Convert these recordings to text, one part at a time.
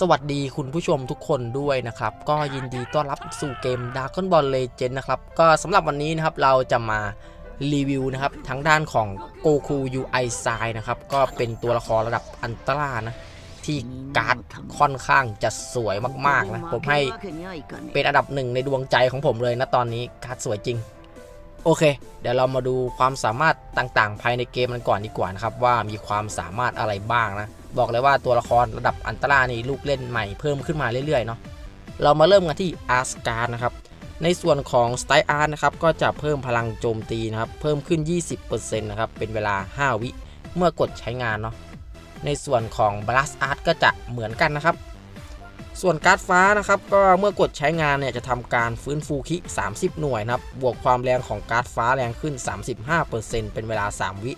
สวัสดีคุณผู้ชมทุกคนด้วยนะครับ ก็ยินดีต้อนรับสู่เกม Dragon Ball Legend นะครับ ก็สำหรับวันนี้นะครับเราจะมารีวิวนะครับทั้งด้านของ Goku UI s i นะครับ ก็เป็นตัวละครระดับอันตรานะ ที่การ์ดค่อนข้างจะสวยมากๆนะ ผมให้เป็นอันดับหนึ่งในดวงใจของผมเลยนะตอนนี้การ์ดสวยจริง โอเค เดี๋ยวเรามาดูความสามารถต่างๆ ภายในเกมมันก่อนดีกว่านะครับ ว่ามีความสามารถอะไรบ้างนะ บอกเลยว่าตัวละครระดับอันตรานี่ลูกเล่นใหม่เพิ่มขึ้นมาเรื่อยๆเนาะเรามาเริ่มกันที่อาร์สการ์นะครับในส่วนของสไตล์อาร์นะครับก็จะเพิ่มพลังโจมตีนะครับเพิ่มขึ้น 20%นะครับเป็นเวลา 5 วิเมื่อกดใช้งานเนาะในส่วนของ Blast Art ก็จะเหมือนกันนะครับ ส่วนการ์ดฟ้านะครับก็เมื่อกดใช้งานเนี่ยจะทำการฟื้นฟูคิ 30 หน่วยนะครับบวกความแรงของการ์ดฟ้าแรงขึ้น 35%เป็นเวลา 3 วิ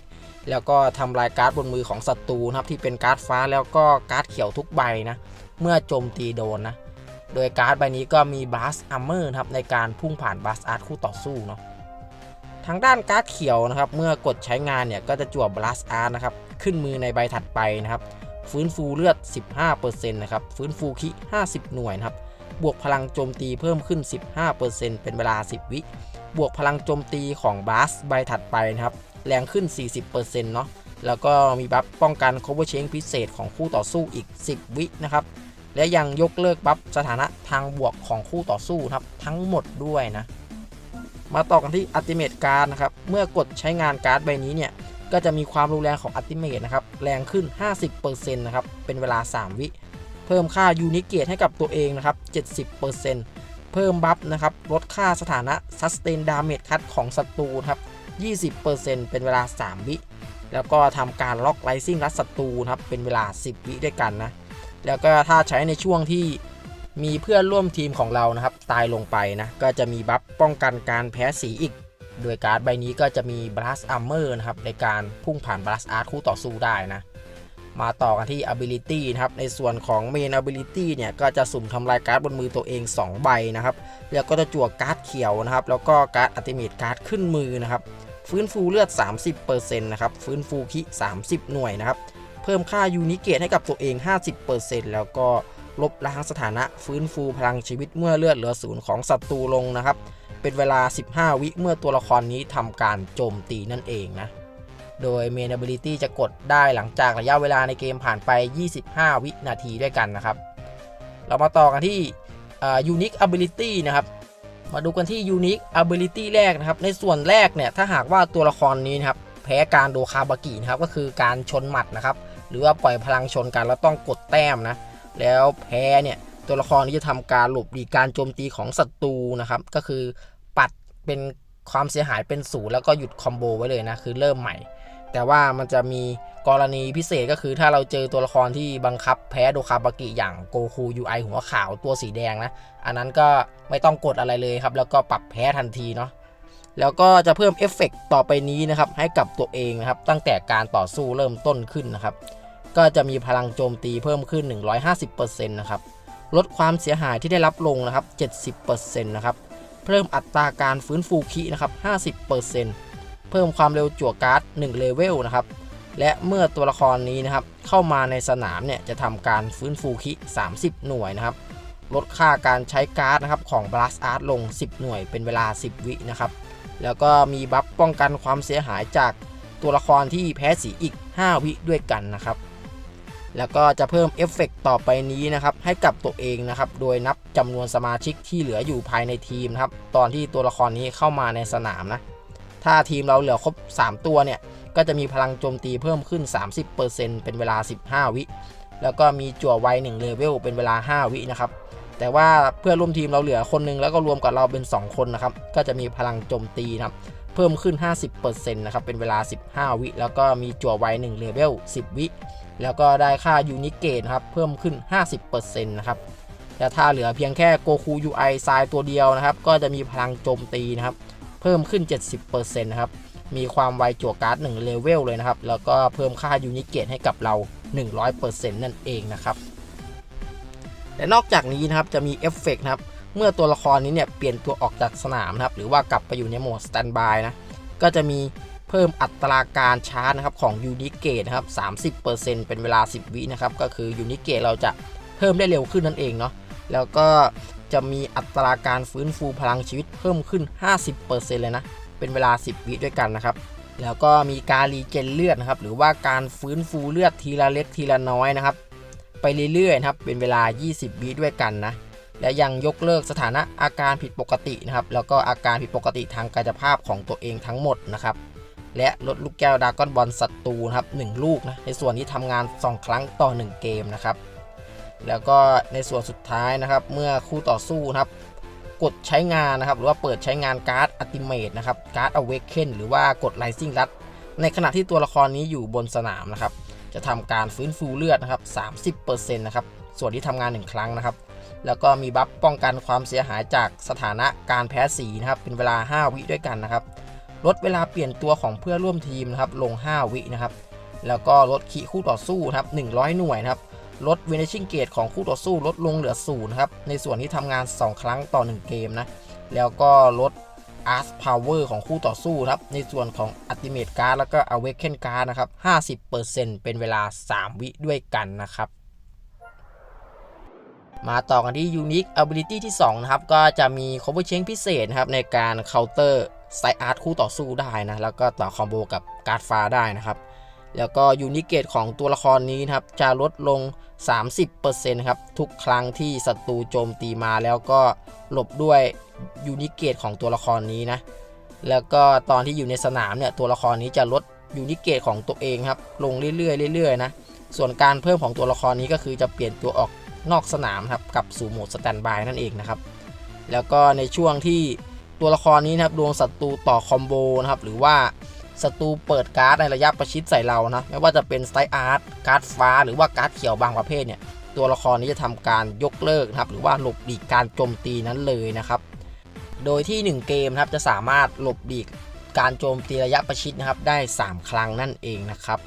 แล้วก็ทำลายการ์ดบนมือของศัตรูนะครับที่เป็นการ์ดฟ้าแล้วก็การ์ดเขียวทุกใบนะเมื่อโจมตีโดนนะโดยการ์ดใบนี้ก็มีบ a สอัมเมอร์นะครับในการพุ่งผ่านบ a สอาร์ตคู่ต่อสู้เนาะทางด้านการ์ดเขียวนะครับเมื่อกดใช้งานเนี่ยก็จะจั่วบ a สอาร์ตนะครับขึ้นมือในใบถัดไปนะครับ ฟื้นฟูเลือด 15%นะครับ ฟื้นฟูคิ 50 หน่วยนะครับ บวกพลังโจมตีเพิ่มขึ้น 15%เป็นเวลา 10 วิ บวกพลังโจมตีของบาสใบถัดไปนะครับ แรงขึ้น 40%เนาะ แล้วก็มีบัฟป้องกัน cover change พิเศษของคู่ต่อสู้อีก 10 วินะครับ และยังยกเลิกบัฟสถานะทางบวกของคู่ต่อสู้ครับทั้งหมดด้วยนะ มาต่อกันที่ ultimate card นะครับ เมื่อกดใช้งานการ์ดใบนี้เนี่ย ก็จะมีความรุนแรงของอัติเมทนะครับ แรงขึ้น 50%นะครับ เป็นเวลา 3 วิ เพิ่มค่ายูนิเกตให้กับตัวเองนะครับ 70%เพิ่มบัฟนะครับ ลดค่าสถานะ sustain damage คัดของศัตรูครับ 20%เป็นเวลา 3 วิ แล้วก็ทำการล็อกไลซิ่งรัดศัตรูนะครับ เป็นเวลา 10 วิด้วยกันนะ แล้วก็ถ้าใช้ในช่วงที่มีเพื่อนร่วมทีมของเรานะครับ ตายลงไปนะ ก็จะมีบัฟป้องกันการแพ้สีอีก โดยการ์ดใบนี้ก็จะมี Blast Armor นะครับในการพุ่งผ่าน Blast Art คู่ต่อสู้ได้นะมาต่อกันที่ Ability นะครับ ในส่วนของ Main Ability เนี่ยก็จะสุ่มทำลายการ์ดบนมือตัวเอง 2 ใบนะครับ แล้วก็จะจั่วการ์ดเขียวนะครับ แล้วก็การ์ด Ultimate การ์ดขึ้นมือนะครับ ฟื้นฟูเลือด 30%นะครับ ฟื้นฟูคิ30 หน่วยนะครับ เพิ่มค่ายูนิเกตให้กับตัวเอง 50%แล้วก็ลบล้างสถานะฟื้นฟูพลังชีวิตเมื่อเลือดเหลือศูนย์ของศัตรูลงนะครับ เป็นเวลา 15 วิเมื่อตัวละครนี้ทำการโจมตีนั่นเองนะ โดย Main Ability จะกดได้หลังจากระยะเวลาในเกมผ่านไป 25 วินาทีด้วยกันนะครับ เรามาต่อกันที่ Unique Ability นะครับ มาดูกันที่ Unique Ability แรกนะครับ ในส่วนแรกเนี่ย ถ้าหากว่าตัวละครนี้นะครับ แพ้การโดคาบากินะครับ ก็คือการชนหมัดนะครับ หรือว่าปล่อยพลังชนกันแล้วต้องกดแต้มนะ แล้วแพ้เนี่ย ตัวละครนี้จะทำการหลบหลีกการโจมตีของศัตรูนะครับ ก็คือปัดเป็นความเสียหายเป็นศูนย์แล้วก็หยุดคอมโบไว้เลยนะ คือเริ่มใหม่ แต่ว่ามันจะมีกรณีพิเศษก็คือถ้าเราเจอตัวละครที่บังคับแพ้โดคาบากิอย่างโกคูยูไอหัวขาวตัวสีแดงนะ อันนั้นก็ไม่ต้องกดอะไรเลยครับ แล้วก็ปรับแพ้ทันทีเนาะแล้วก็จะเพิ่มเอฟเฟกต่อไปนี้นะครับให้กับตัวเองนะครับ ตั้งแต่การต่อสู้เริ่มต้นขึ้นนะครับ ก็จะมีพลังโจมตีเพิ่มขึ้น 150%นะครับ ลดความเสียหายที่ได้รับลงนะครับ 70%นะครับ เพิ่มอัตราการฟื้นฟูคินะครับ 50%เพิ่มความเร็วจั่วการ์ด1เลเวลนะครับ และเมื่อตัวละครนี้นะครับเข้ามาในสนามเนี่ยจะทำการฟื้นฟูคิ30 หน่วยนะครับ ลดค่าการใช้การ์ดนะครับของ Blast Art ลง 10 หน่วยเป็นเวลา 10 วินะครับ แล้วก็มีบัฟป้องกันความเสียหายจากตัวละครที่แพ้สีอีก 5 วิด้วยกันนะครับ แล้วก็จะเพิ่มเอฟเฟกต่อไปนี้นะครับให้กับตัวเองนะครับโดยนับจำนวนสมาชิกที่เหลืออยู่ภายในทีมนะครับตอนที่ตัวละครนี้เข้ามาในสนามนะถ้าทีมเราเหลือครบ 3 ตัวเนี่ยก็จะมีพลังโจมตีเพิ่มขึ้น 30%เป็นเวลา 15 วิ แล้วก็มีจั่วไว1เลเวลเป็นเวลา 5 วินะครับแต่ว่าเพื่อนร่วมทีมเราเหลือคนหนึงแล้วก็รวมกับเราเป็น 2 คนนะครับก็จะมีพลังโจมตีนะครับ พิ่มขึ้น 50%นะครับ เป็นเวลา 15 วิ แล้วก็มีจั่วไว1เลเวล 10 วิ แล้วก็ได้ค่ายูนิเกตครับ เพิ่มขึ้น 50%นะครับ แต่ถ้าเหลือเพียงแค่โกคู UI ทรายตัวเดียวนะครับ ก็จะมีพลังโจมตีนะครับ เพิ่มขึ้น 70%นะครับ มีความไวจั่วการ์ด1เลเวลเลยนะครับ แล้วก็เพิ่มค่ายูนิเกตให้กับเรา 100%นั่นเองนะครับ และนอกจากนี้นะครับ จะมีเอฟเฟกต์นะครับ เมื่อตัวละครนี้เนี่ยเปลี่ยนตัวออกจากสนามนะครับหรือว่ากลับไปอยู่ในโหมดสแตนบายนะก็จะมีเพิ่มอัตราการชาร์จนะครับของยูนิเกตนะครับ 30%เป็นเวลา 10 วินะครับก็คือยูนิเกตเราจะเพิ่มได้เร็วขึ้นนั่นเองเนาะแล้วก็จะมีอัตราการฟื้นฟูพลังชีวิตเพิ่มขึ้น 50%เลยนะเป็นเวลา 10 วิด้วยกันนะครับแล้วก็มีการรีเจนเลือดนะครับหรือว่าการฟื้นฟูเลือดทีละเล็กทีละน้อยนะครับไปเรื่อยๆนะครับเป็นเวลา 20 วิด้วยกันนะ และยังยกเลิกสถานะอาการผิดปกตินะครับ แล้วก็อาการผิดปกติทางกายภาพของตัวเองทั้งหมดนะครับ และลดลูกแก้วดากอนบอลศัตรูนะครับ1ลูกนะ ในส่วนที่ทำงาน 2 ครั้งต่อ 1 เกมนะครับ แล้วก็ในส่วนสุดท้ายนะครับ เมื่อคู่ต่อสู้นะครับกดใช้งานนะครับ หรือว่าเปิดใช้งานการ์ดอัติเมตนะครับ การ์ดอเวกเคนหรือว่ากดไลซิ่งรัด ในขณะที่ตัวละครนี้อยู่บนสนามนะครับ จะทำการฟื้นฟูเลือดนะครับ30%นะครับ ส่วนที่ทำงาน 1 ครั้งนะครับ แล้วก็มีบัฟป้องกันความเสียหายจากสถานะการแพ้สีนะครับเป็นเวลา 5 วิด้วยกันนะครับ ลดเวลาเปลี่ยนตัวของเพื่อร่วมทีมนะครับลง 5 วินะครับ แล้วก็ลดขีคู่ต่อสู้นะครับ100 หน่วยนะครับลดเวเนชิ่งเกตของคู่ต่อสู้ลดลงเหลือศูนย์ครับในส่วนที่ทำงาน 2 ครั้งต่อ 1 เกมนะแล้วก็ลด Art Power ของคู่ต่อสู้ครับในส่วนของ Ultimate Card แล้วก็ Awaken Card นะครับ 50%เป็นเวลา 3 วิด้วยกันนะครับ มาต่อกันที่ Unique Ability ที่ 2 นะครับ ก็จะมี Cover Change พิเศษนะครับ ในการ Counter Side Art คู่ต่อสู้ได้นะ แล้วก็ต่อคอมโบกับการ์ดฟ้าได้นะครับ แล้วก็ยูนิเกตของตัวละครนี้นะครับ จะลดลง 30%ครับ ทุกครั้งที่ศัตรูโจมตีมาแล้วก็หลบด้วยยูนิเกตของตัวละครนี้นะ แล้วก็ตอนที่อยู่ในสนามเนี่ย ตัวละครนี้จะลดยูนิเกตของตัวเองครับ ลงเรื่อยๆเรื่อยๆนะ ส่วนการเพิ่มของตัวละครนี้ก็คือจะเปลี่ยนตัวออก นอกสนามครับกับสู่โหมดสแตนบายนั่นเองนะครับแล้วก็ในช่วงที่ตัวละครนี้นะครับดวงศัตรูต่อคอมโบนะครับหรือว่าศัตรูเปิดการ์ดในระยะประชิดใส่เรานะไม่ว่าจะเป็นสไตล์อาร์ตการ์ดฟ้า หรือว่าการ์ดเขียวบางประเภทเนี่ยตัวละครนี้จะทำการยกเลิกนะครับหรือว่าหลบหลีกการโจมตีนั้นเลยนะครับโดยที่ 1 เกมนะครับจะสามารถหลบหลีกการโจมตีระยะประชิดนะครับได้ 3 ครั้งนั่นเองนะครับ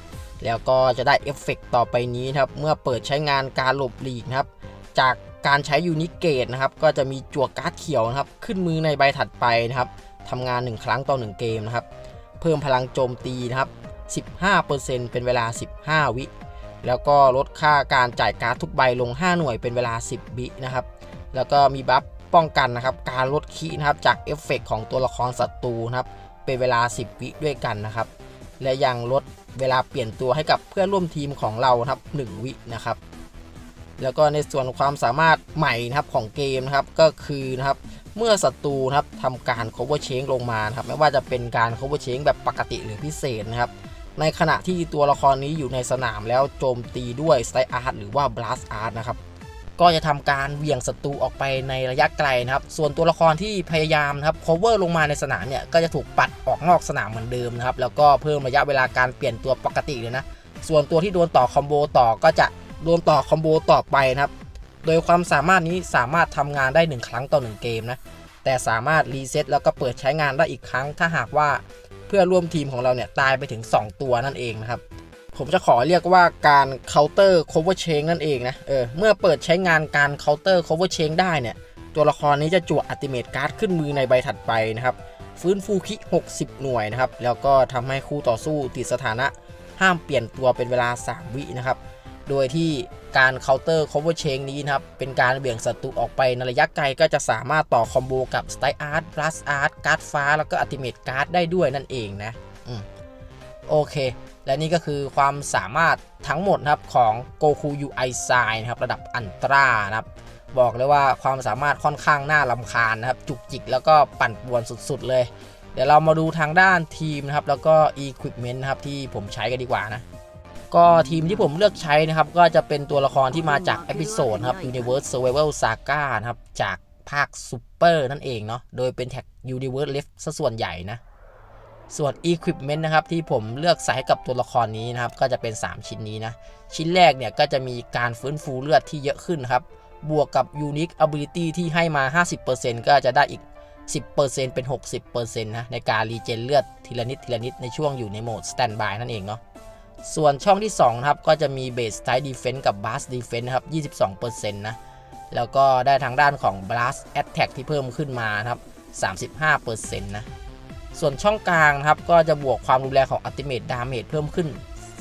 แล้วก็จะได้เอฟเฟกต่อไปนี้นะครับ เมื่อเปิดใช้งานการหลบหลีกนะครับ จากการใช้ยูนิเกตนะครับ ก็จะมีจั่วการ์ดเขียวนะครับ ขึ้นมือในใบถัดไปนะครับทำงาน 1 ครั้งต่อ 1 เกมนะครับ เพิ่มพลังโจมตีนะครับ 15%เป็นเวลา 15 วิ แล้วก็ลดค่าการจ่ายการ์ดทุกใบลง 5 หน่วยเป็นเวลา 10 วินะครับ แล้วก็มีบัฟป้องกันนะครับ การลดคีนะครับจากเอฟเฟกของตัวละครศัตรูนะครับ เป็นเวลา 10 วิด้วยกันนะครับ และยังลด เวลาเปลี่ยนตัวให้กับเพื่อนร่วมทีมของเราครับ 1 วินะครับ แล้วก็ในส่วนความสามารถใหม่นะครับของเกมนะครับก็คือนะครับเมื่อศัตรูนะครับทำการ cover change ลงมาครับไม่ว่าจะเป็นการ cover change แบบปกติหรือพิเศษนะครับ ในขณะที่ตัวละครนี้อยู่ในสนามแล้วโจมตีด้วย Style Art หรือว่า Blast Art นะครับ ก็จะทำการเหวี่ยงศัตรูออกไปในระยะไกลนะครับ ส่วนตัวละครที่พยายามนะครับ cover ลงมาในสนามเนี่ยก็จะถูกปัดออกนอกสนามเหมือนเดิมนะครับ แล้วก็เพิ่มระยะเวลาการเปลี่ยนตัวปกติเลยนะ ส่วนตัวที่โดนต่อคอมโบต่อก็จะโดนต่อคอมโบต่อไปนะครับ โดยความสามารถนี้สามารถทำงานได้ 1 ครั้งต่อ 1 เกมนะ แต่สามารถรีเซ็ตแล้วก็เปิดใช้งานได้อีกครั้ง ถ้าหากว่าเพื่อร่วมทีมของเราเนี่ยตายไปถึง 2 ตัวนั่นเองนะครับ ผมจะขอเรียกว่าการ counter cover change นั่นเองนะเออเมื่อเปิดใช้งานการ counter cover change ได้เนี่ย ตัวละครนี้จะจั่ว ultimate card ขึ้นมือในใบถัดไปนะครับ ฟื้นฟูคิ 60 หน่วยนะครับ แล้วก็ทำให้คู่ต่อสู้ติดสถานะห้ามเปลี่ยนตัวเป็นเวลา 3 วินะครับ โดยที่การ counter cover change นี้นะครับ เป็นการเบี่ยงศัตรูออกไปในระยะไกลก็จะสามารถต่อคอมโบกับ Style Art Blast Art การ์ดฟ้า แล้วก็ Ultimate Card ได้ด้วยนั่นเองนะ อืมโอเค และนี่ก็คือความสามารถทั้งหมดนะครับของ Goku UI Sign นะครับระดับอันตรานะครับบอกเลยว่าความสามารถค่อนข้างน่าลำคาญนะครับ จุกจิกแล้วก็ปั่นป่วนสุดๆเลย เดี๋ยวเรามาดูทางด้านทีมนะครับ แล้วก็ Equipment นะครับที่ผมใช้กันดีกว่านะ ก็ทีมที่ผมเลือกใช้นะครับ ก็จะเป็นตัวละครที่มาจากเอพิโซดครับ Universe Survival Saga นะครับ จากภาค Super นั่นเองเนาะโดยเป็นแท็ก Universe Left ซะส่วนใหญ่นะ ส่วน Equipment นะครับที่ผมเลือกใส่ให้กับตัวละครนี้นะครับ ก็จะเป็น 3 ชิ้นนี้นะ ชิ้นแรกเนี่ยก็จะมีการฟื้นฟูเลือดที่เยอะขึ้นครับ บวกกับ Unique Ability ที่ให้มา 50%ก็จะได้อีก 10%เป็น 60%นะในการรีเจนเลือดทีละนิดทีละนิดในช่วงอยู่ในโหมด Standby นั่นเองเนาะส่วนช่องที่2นะครับก็จะมี Base Type Defense กับ Blast Defense นะครับ 22%นะแล้วก็ได้ทางด้านของ Blast Attack ที่เพิ่มขึ้นมานะครับ 35%นะ ส่วนช่องกลางนะครับก็จะบวกความรุนแรงของ Ultimate Damage เพิ่มขึ้น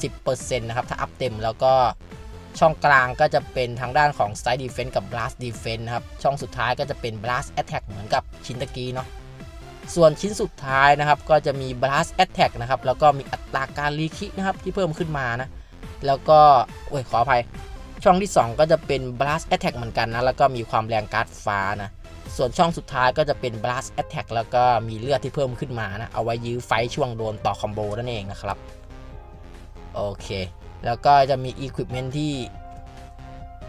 10%นะครับถ้าอัพเต็มแล้วก็ช่องกลางก็จะเป็นทางด้านของ Side Defense กับ Blast Defense นะครับ ช่องสุดท้ายก็จะเป็น Blast Attack เหมือนกับชิ้นตะกี้เนาะ ส่วนชิ้นสุดท้ายนะครับ ก็จะมี Blast Attack นะครับ แล้วก็มีอัตราการรีคินะครับ ที่เพิ่มขึ้นมานะ แล้วก็ โอ้ย ขออภัย ช่องที่ 2 ก็จะเป็น Blast Attack เหมือนกันนะ แล้วก็มีความแรงการ์ดฟ้านะ ส่วนช่องสุดท้ายก็จะเป็น Blast Attack แล้วก็มีเลือดที่เพิ่มขึ้นมานะ เอาไว้ยื้อไฟช่วงโดนต่อคอมโบนั่นเองนะครับ โอเค แล้วก็จะมี Equipment ที่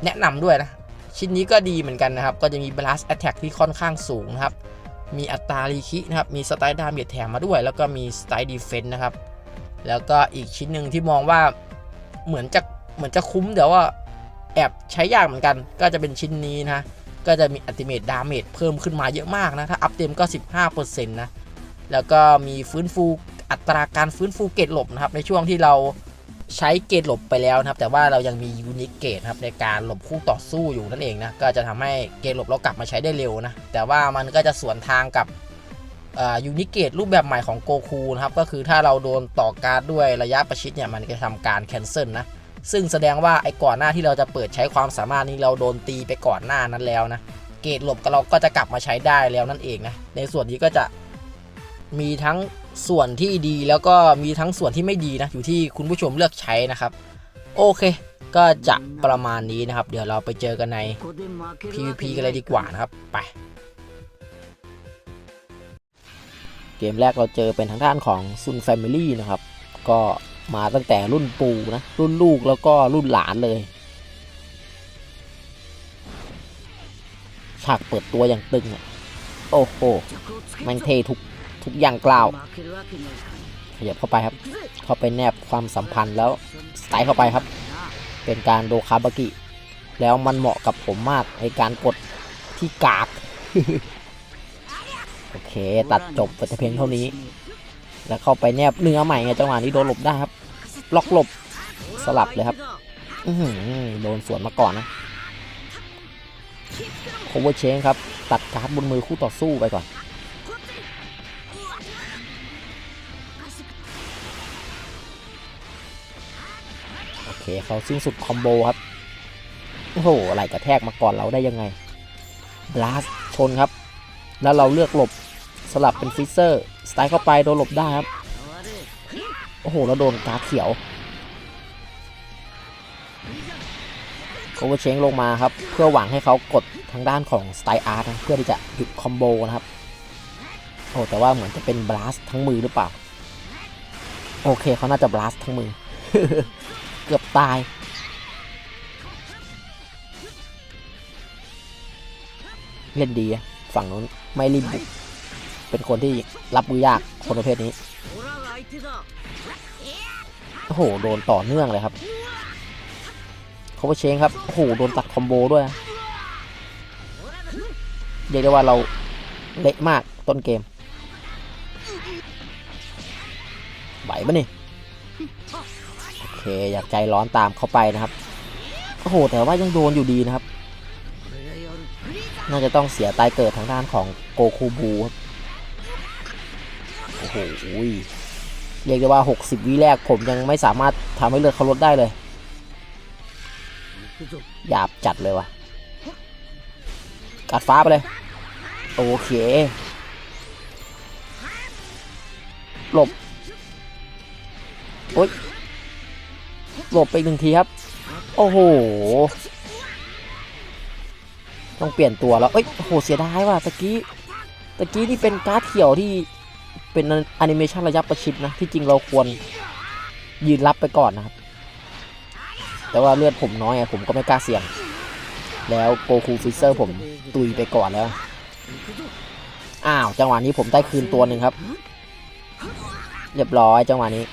แนะนำด้วยนะ ชิ้นนี้ก็ดีเหมือนกันนะครับ ก็จะมี Blast Attack ที่ค่อนข้างสูงนะครับ มีอัตรารีคินะครับ มีสไตล์ดาเมจแถมมาด้วย แล้วก็มีสไตล์ดีเฟนต์นะครับ แล้วก็อีกชิ้นหนึ่งที่มองว่าเหมือนจะเหมือนจะคุ้มแต่ว่าแอบใช้ยากเหมือนกัน ก็จะเป็นชิ้นนี้นะ ก็จะมีอัติเมตดาเมจเพิ่มขึ้นมาเยอะมากนะ ถ้าอัพเต็มก็ 15%นะ แล้วก็มีฟื้นฟูอัตราการฟื้นฟูเกรดหลบนะครับ ในช่วงที่เราใช้เกรดหลบไปแล้วนะครับ แต่ว่าเรายังมียูนิคเกรดครับในการหลบคู่ต่อสู้อยู่นั่นเองนะ ก็จะทำให้เกรดหลบเรากลับมาใช้ได้เร็วนะ แต่ว่ามันก็จะสวนทางกับยูนิเกตรูปแบบใหม่ของโกคูนะครับ ก็คือถ้าเราโดนต่อการดด้วยระยะประชิดเนี่ยมันจะทำการแคนเซิลนะ ซึ่งแสดงว่าไอ้ก่อนหน้าที่เราจะเปิดใช้ความสามารถนี้เราโดนตีไปก่อนหน้านั้นแล้วนะ เกรดหลบก็เราก็จะกลับมาใช้ได้แล้วนั่นเองนะ ในส่วนนี้ก็จะมีทั้งส่วนที่ดีแล้วก็มีทั้งส่วนที่ไม่ดีนะ อยู่ที่คุณผู้ชมเลือกใช้นะครับ โอเค ก็จะประมาณนี้นะครับ เดี๋ยวเราไปเจอกันใน PVP กันเลยดีกว่านะครับ ไป เกมแรกเราเจอเป็นทางด้านของซุนแฟมิลี่นะครับ ก็ มาตั้งแต่รุ่นปู่นะ รุ่นลูกแล้วก็รุ่นหลานเลย ฉากเปิดตัวอย่างตึงอะ โอ้โหแมันเททุกทุกอย่างกล่าวขยับเข้าไปครับ เข้าไปแนบความสัมพันธ์แล้วสไตล์เข้าไปครับ เป็นการโดคาบากิ แล้วมันเหมาะกับผมมากในการกดที่กาก โอเค ตัดจบไปแต่เพียงเท่านี้ แล้วเข้าไปแนบเนื้อใหม่ไงจังหวะนี้โดนหลบได้ครับล็อกหลบสลับเลยครับอโดนสวนมาก่อนนะโคเวอร์เชงครับ ตัดการ์ดบนมือคู่ต่อสู้ไปก่อน โอเคเขาสิ้นสุดคอมโบครับ โอ้โหไหลกระแทกมาก่อนเราได้ยังไง บลาสชนครับ แล้วเราเลือกหลบ สลับเป็นฟิเซอร์ สไตล์เข้าไปโดนหลบได้ครับ โอ้โห แล้วโดนกาเขียวโคเวอร์เชงลงมาครับ เพื่อหวังให้เขากดทางด้านของสไตล์อาร์ตเพื่อที่จะหยุดคอมโบนะครับ โอ้แต่ว่าเหมือนจะเป็นบลาสทั้งมือหรือเปล่า โอเคเขาน่าจะบลาสทั้งมือ เกือบตายเล่นดีฝั่งนู้นไม่รีบบุก เป็นคนที่รับมือยากคนประเภทนี้ โอ้โห โดนต่อเนื่องเลยครับเขาไปเชงครับ โอ้โห โดนตัดคอมโบด้วยเรียกได้ว่าเราเละมากต้นเกมไหวปะนี่ โอเค อยากใจร้อนตามเขาไปนะครับ โอ้โห แต่ว่ายังโดนอยู่ดีนะครับ น่าจะต้องเสียตายเกิดทางด้านของโกคูบูครับ โหเรียกได้ว่า 60 วิแรกผมยังไม่สามารถทำให้เลือดเขาลดได้เลย หยาบจัดเลยว่ะกัดฟ้าไปเลย โอเค หลบ โอ๊ย หลบไปอีกหนึ่งทีครับ โอ้โห ต้องเปลี่ยนตัวแล้ว เอ้ย โอ้โห เสียดายว่ะตะกี้ ตะกี้นี่เป็นการ์ดเขียวที่ เป็นแอนิเมชันระยะประชิดนะ ที่จริงเราควรยืนรับไปก่อนนะครับ แต่ว่าเลือดผมน้อยผมก็ไม่กล้าเสี่ยง แล้วโกคูฟิเซอร์ผมตุยไปก่อนแล้ว อ้าว จังหวะนี้ผมได้คืนตัวหนึ่งครับ เรียบร้อยจังหวะนี้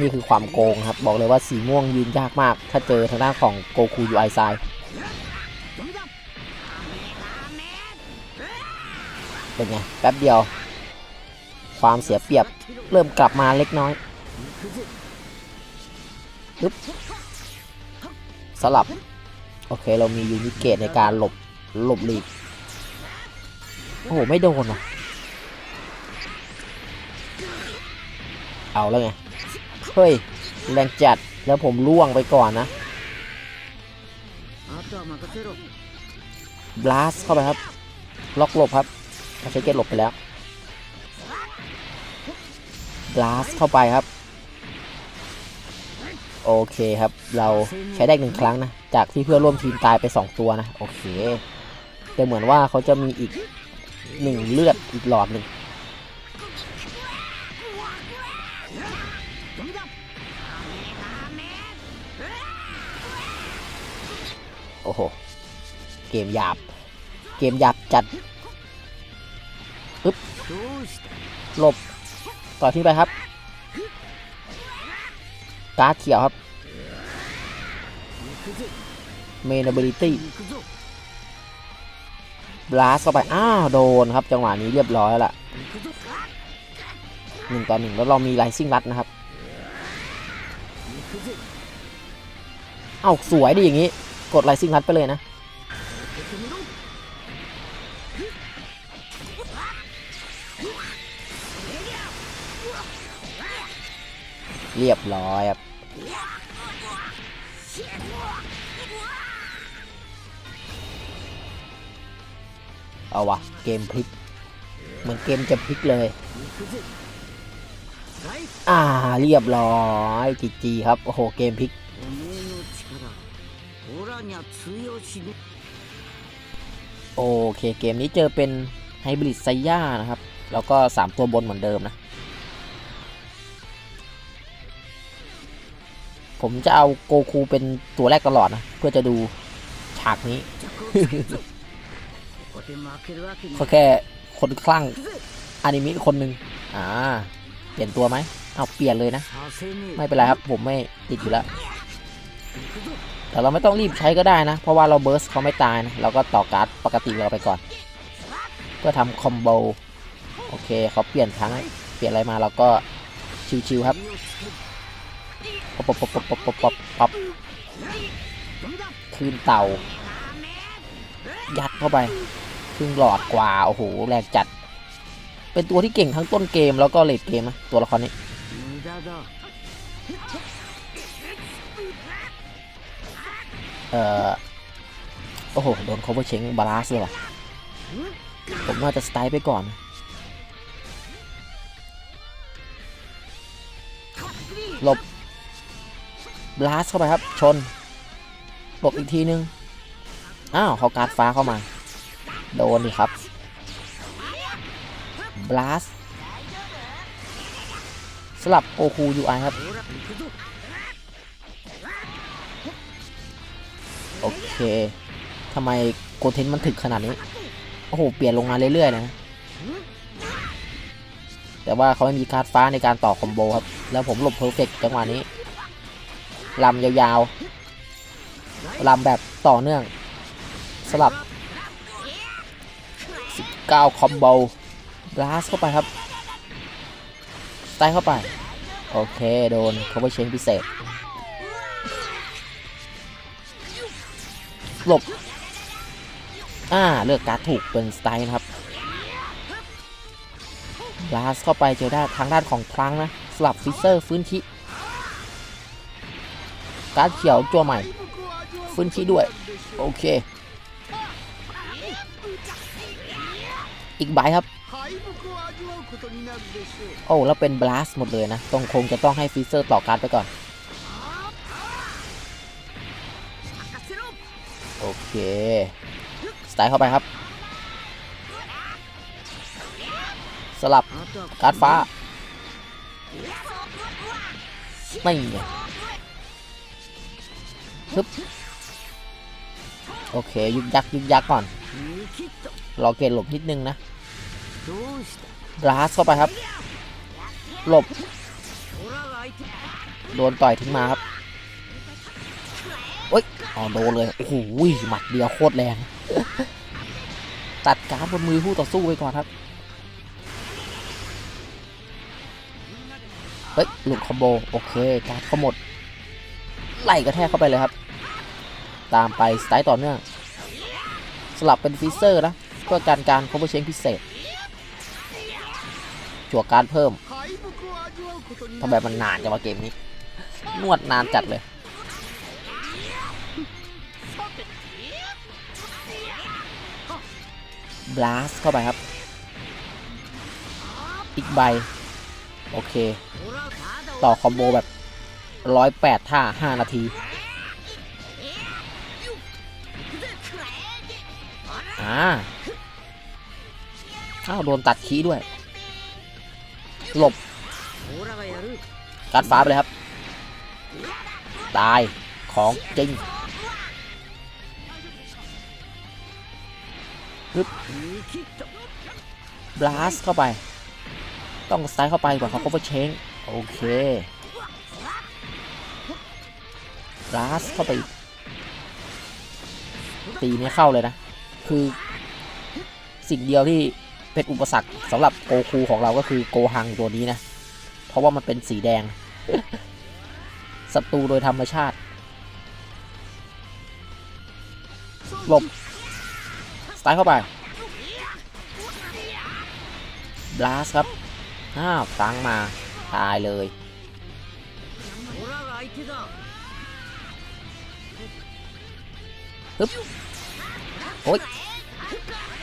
นี่คือความโกงครับ บอกเลยว่าสีม่วงยืนยากมาก ถ้าเจอทางด้านของโกคูยูไอไซ เป็นไง แป๊บเดียว ความเสียเปรียบเริ่มกลับมาเล็กน้อยปึ๊บสลับ โอเคเรามียูนิเกตในการหลบหลบหลีก โอ้โห ไม่โดนอะ เอาแล้วไง เฮ้ย แรงจัดแล้วผมล่วงไปก่อนนะบลัสเข้าไปครับ ล็อกหลบครับ ใช้เกตหลบไปแล้วบลัสเข้าไปครับ โอเคครับ เราใช้ได้หนึ่งครั้งนะ จากที่เพื่อนร่วมทีมตายไป 2 ตัวนะ โอเคแต่เหมือนว่าเขาจะมีอีกหนึ่งเลือดอีกหลอดหนึ่งโอ้โห เกมหยาบ เกมหยาบจัดึ๊บหลบต่อทิ้งไปครับการเขียวครับเมนาบิลิตี้บลัสเข้าไป อ้าว โดนครับ จังหวะนี้เรียบร้อยแล้วล่ะหนึ่งต่อหนึ่งแล้วเรามีไลซิ่งรัดนะครับ เอาสวยดีอย่างนี้ กดไลซิ่งรัดไปเลยนะ เรียบร้อยครับเอาวะเกมพลิกเหมือนเกมจะพลิกเลย อ่าเรียบร้อยจีจีครับ โอ้โห เกมพลิก โอเค เกมนี้เจอเป็นไฮบริดไซย่านะครับ แล้วก็ 3 ตัวบนเหมือนเดิมนะ ผมจะเอาโกคูเป็นตัวแรกตลอดนะ เพื่อจะดูฉากนี้เขาแค่คนคลั่งอนิมิคนหนึ่งอ่า เปลี่ยนตัวไหม เอาเปลี่ยนเลยนะ ไม่เป็นไรครับ ผมไม่ติดอยู่แล้ว แต่เราไม่ต้องรีบใช้ก็ได้นะ เพราะว่าเราเบิร์สเขาไม่ตายนะ เราก็ต่อการ์ดปกติเราไปก่อน เพื่อทำคอมโบ โอเคเขาเปลี่ยนทั้ง เปลี่ยนอะไรมาเราก็ชิวๆครับ ปับปับปับปับปับปับปับนเต่า ยัดเข้าไปครึ่งหลอดกว่า โอ้โห แรงจัด เป็นตัวที่เก่งทั้งต้นเกมแล้วก็เลดเกมนะตัวละครนี้เอ่อ โอ้โห โดน cover เชงบาลาสเลยว่ะ ผมน่าจะสไตล์ไปก่อน หลบ บลัสเข้าไปครับ ชนบวกอีกทีนึง อ้าวเขาการ์ดฟ้าเข้ามา โดนดิครับบลัสสลับโอคูยูไอครับ โอเคทำไมโกเทนมันถึกขนาดนี้ โอ้โห เปลี่ยนลงมาเรื่อยๆเลยนะ แต่ว่าเขาไม่มีการ์ดฟ้าในการต่อคอมโบครับ แล้วผมหลบเพอร์เฟกจังหวะนี้ ลำยาวๆลำแบบต่อเนื่อง สลับ 19 คอมโบลาสเข้าไปครับสไตล์เข้าไป โอเค โดนเขาไปเชงพิเศษ หลบ อ่า เลือกการดถูกเป็นสไตล์นะครับลาสเข้าไปเจอได้านทางด้านของครั้งนะ สลับฟิเซอร์ ฟื้นคิ การเขียวตัวใหม่ ฟื้นชีด้วย โอเค อีกใบครับ โอ้แล้วเป็นบลัสหมดเลยนะต้องคงจะต้องให้ฟีเซอร์ต่อการไปก่อน โอเค สไตล์เข้าไปครับ สลับการฟ้า ไม่ ฮึบโอเค ยุกยักยุกยักก่อน รอเกตหลบนิดนึงนะดราสเข้าไปครับ หลบ โดนต่อยทิ้งมาครับโอ้ยอ๋อโดนเลย โอ้โหหมัดเดียวโคตรแรง ตัดการบนมือผู้ต่อสู้ไปก่อนครับ เฮ้ย หลุดคอมโบ โอเค การเขาหมด ไล่กระแทกเข้าไปเลยครับ ตามไปสไตล์ต่อเนื่อง สลับเป็นฟิเซอร์นะเพื่อการการ cover change พิเศษจั่วการเพิ่มทำไมมันนานจังวะเกมนี้ นวดนานจัดเลย บลัสเข้าไปครับ อีกใบ โอเค ต่อคอมโบแบบ ร้อยแปดท่าห้านาทีอ่าข้าโดนตัดขีด้วย หลบ กัดฟ้าไปเลยครับ ตายของจริงฮึบบลัสเข้าไป ต้องสไซด์เข้าไปก่อนเขาก็ไปเชงโอเค บลัสเข้าไป ตีไม่เข้าเลยนะ คือ สิ่งเดียวที่เป็นอุปสรรคสำหรับโกคูของเราก็คือโกฮังตัวนี้นะ เพราะว่ามันเป็นสีแดงศัตรูโดยธรรมชาติ หลบ สไตล์เข้าไปบลัสครับอ้าวตังมา ตายเลย ปึ๊บโอ้ย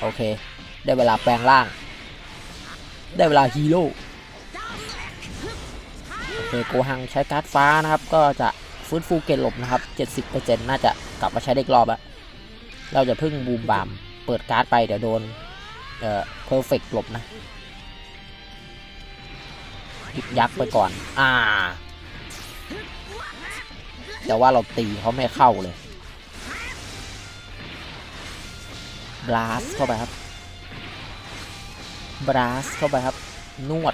โอเค ได้เวลาแปลงร่าง ได้เวลาฮีโร่โอเคโกหังใช้การ์ดฟ้านะครับ ก็จะฟื้นฟูเกลหลบนะครับ 70%น่าจะกลับมาใช้ได้รอบอะเราจะพึ่งบูมบาม เปิดการ์ดไปเดี๋ยวโดน เอ่อเพอร์เฟกหลบนะหยิบยักษ์ไปก่อน อ่า แต่ว่าเราตีเขาไม่เข้าเลย บลัสเข้าไปครับบลัสเข้าไปครับ นวด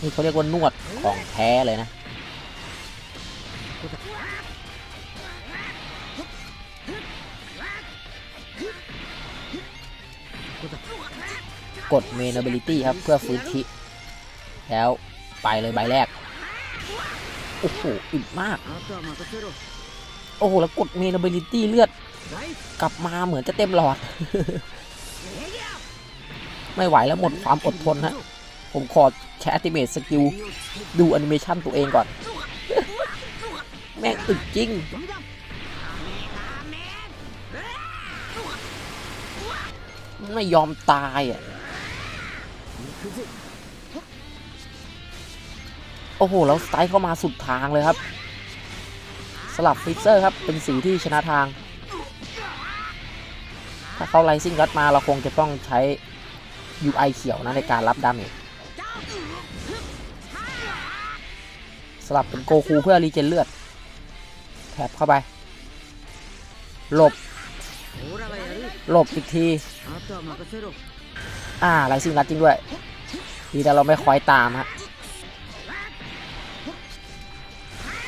นี่เขาเรียกว่านวดของแท้เลยนะ กดเมนเบลิตี้ครับเพื่อฟื้นทิแล้วไปเลยใบแรก โอ้โห อึดมาก โอ้โห แล้วกดเมนเบลิตี้เลือด กลับมาเหมือนจะเต็มหลอด ไม่ไหวแล้วหมดความอดทนฮะ ผมขอแชร์ Ultimate Skill ดูแอนิเมชันตัวเองก่อน แม่งอึดจริง ไม่ยอมตายอะ โอ้โห แล้วสไตล์เข้ามาสุดทางเลยครับ สลับฟิเซอร์ครับ เป็นสีที่ชนะทาง ถ้าเขาไลซิ่งรัดมาเราคงจะต้องใช้ UI เขียวนะในการรับดาเมจสลับเป็นโกคูเพื่อรีเจนเลือด แถบเข้าไป หลบ หลบอีกที อ่าไลซิ่งรัดจริงด้วย ดีแต่เราไม่คอยตามฮะ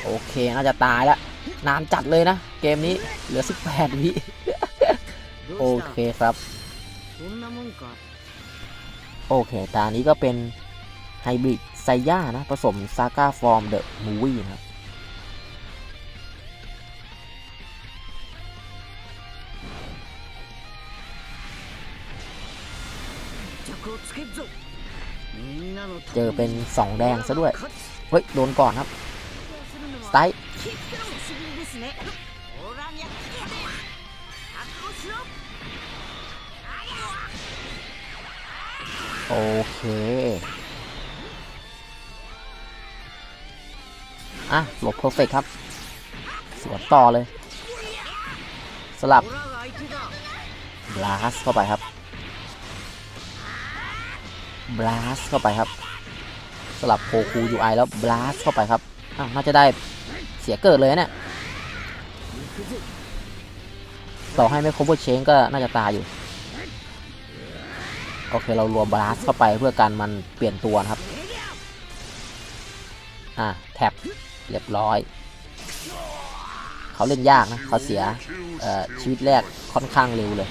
โอเค น่าจะตายแล้วนานจัดเลยนะ เกมนี้เหลือ 18 วิ โอเคครับ โอเค ตานี้ก็เป็นไฮบริดไซย่านะ ผสมซาก้าฟอร์มเดอะมูวี่นะครับ เจอเป็นสองแดงซะด้วย เฮ้ย โดนก่อนครับ สไตล์ โอเค อะ หลบเพอร์เฟกครับ สวนต่อเลย สลับบลาสเข้าไปครับบลาสเข้าไปครับ สลับโคคูยูไอแล้วบลาสเข้าไปครับอ้าวน่าจะได้เสียเกิดเลยเนะี่ยต่อให้ไม่ครบเชงก็น่าจะตายอยู่ โอเคเรารวมบลัสเข้าไปเพื่อการมันเปลี่ยนตัวนะครับ อะแท็บเรียบร้อย เขาเล่นยากนะเขาเสียชีวิตแรกค่อนข้างเร็วเลย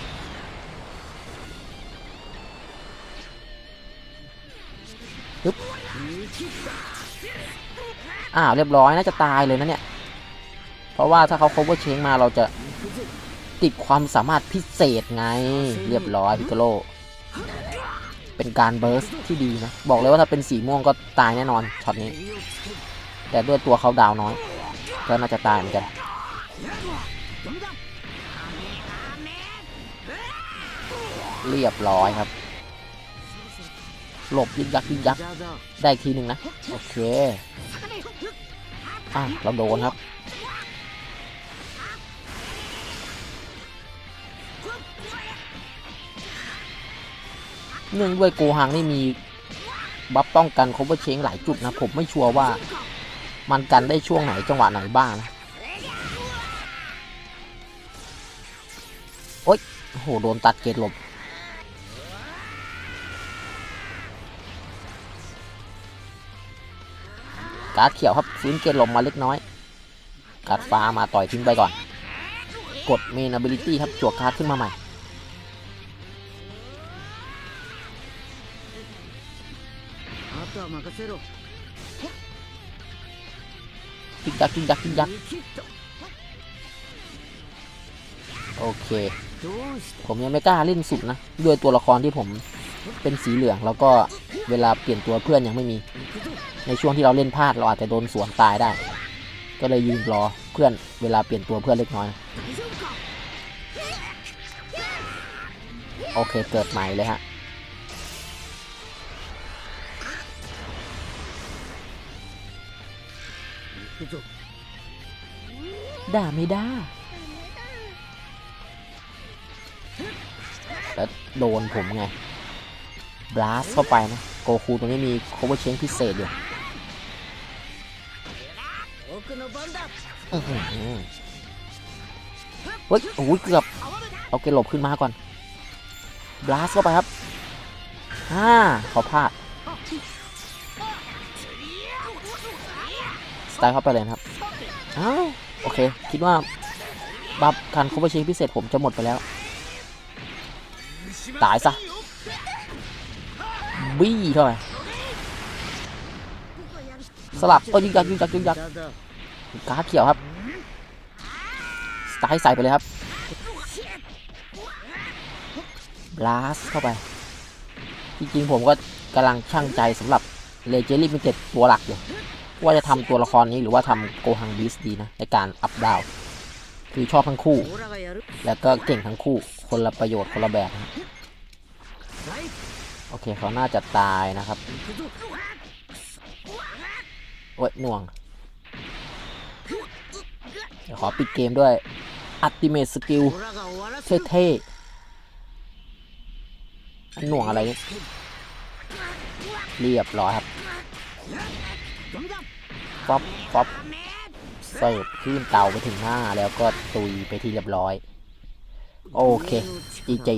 อ้าวเรียบร้อยน่าจะตายเลยนะเนี่ย เพราะว่าถ้าเขา cover chain มาเราจะติดความสามารถพิเศษไง เรียบร้อยพิกโล เป็นการเบิร์สที่ดีนะ บอกเลยว่าถ้าเป็นสีม่วงก็ตายแน่นอนช็อตนี้ แต่ด้วยตัวเขาดาวน้อย ก็น่าจะตายเหมือนกันเรียบร้อยครับ หลบยิงยักยิงยักได้ทีหนึ่งนะ โอเค อะเราโดนครับ เนื่องด้วยโกหังนี่มีบัฟป้องกันคบเชงหลายจุดนะ ผมไม่ชัวร์ว่ามันกันได้ช่วงไหนจังหวะไหนบ้างนะโอ๊ยโหโดนตัดเกตหลบการ์ดเขียวครับฟื้นเกตหลบมาเล็กน้อยการ์ดฟ้ามาต่อยทิ้งไปก่อน กดเมน ability ครับจั่วการ์ดขึ้นมาใหม่ とは任せろ ยิกยักยิกยักยิกยัก リキッド โอเค どうした ผมยังไม่กล้าเล่นสุดนะ ด้วยตัวละครที่ผมเป็นสีเหลือง แล้วก็เวลาเปลี่ยนตัวเพื่อนยังไม่มี ในช่วงที่เราเล่นพลาดเราอาจจะโดนสวนตายได้ ก็เลยยืนรอเพื่อนเวลาเปลี่ยนตัวเพื่อนเล็กน้อยนะโอเคเกิดใหม่เลยฮะ ด่าไม่ได้แล้วโดนผมไงบลัสเข้าไปนะ โกคูตัวนี้มีโคเวอร์เชนพิเศษอยู่เฮ้ยโอ้ยเกือบเอาเกลหลบขึ้นมาก่อนบลัสเข้าไปครับอ่าเขาพลาด สไตล์เข้าไปเลยครับอ้าวโอเค คิดว่าบัฟการ cover chain พิเศษผมจะหมดไปแล้ว ตายซะ บี้เข้าไปสลับเอ้ยยิงยักยิงยักยิงยักการ์ดเขียวครับตล์ใส่ไปเลยครับบลาสเข้าไป จริงๆผมก็กำลังช่างใจสำหรับเลเจอรี่มิเต็ดตัวหลักอยู่ ว่าจะทำตัวละครนี้หรือว่าทำโกฮังบีสดีนะในการอัพดาวคือชอบทั้งคู่ แล้วก็เก่งทั้งคู่คนละประโยชน์คนละแบบโอเคเขาน่าจะตายนะครับโอ้ยน่วงเดี๋ยวขอปิดเกมด้วยอัติเมตสกิลเท่ๆหน่วงอะไรเนี่ยเรียบร้อยครับ ฟอบฟอบเสิร์ฟขึ้นเตาไปถึงหน้าแล้วก็ตุยไปที่เรียบร้อย โอเคจีจี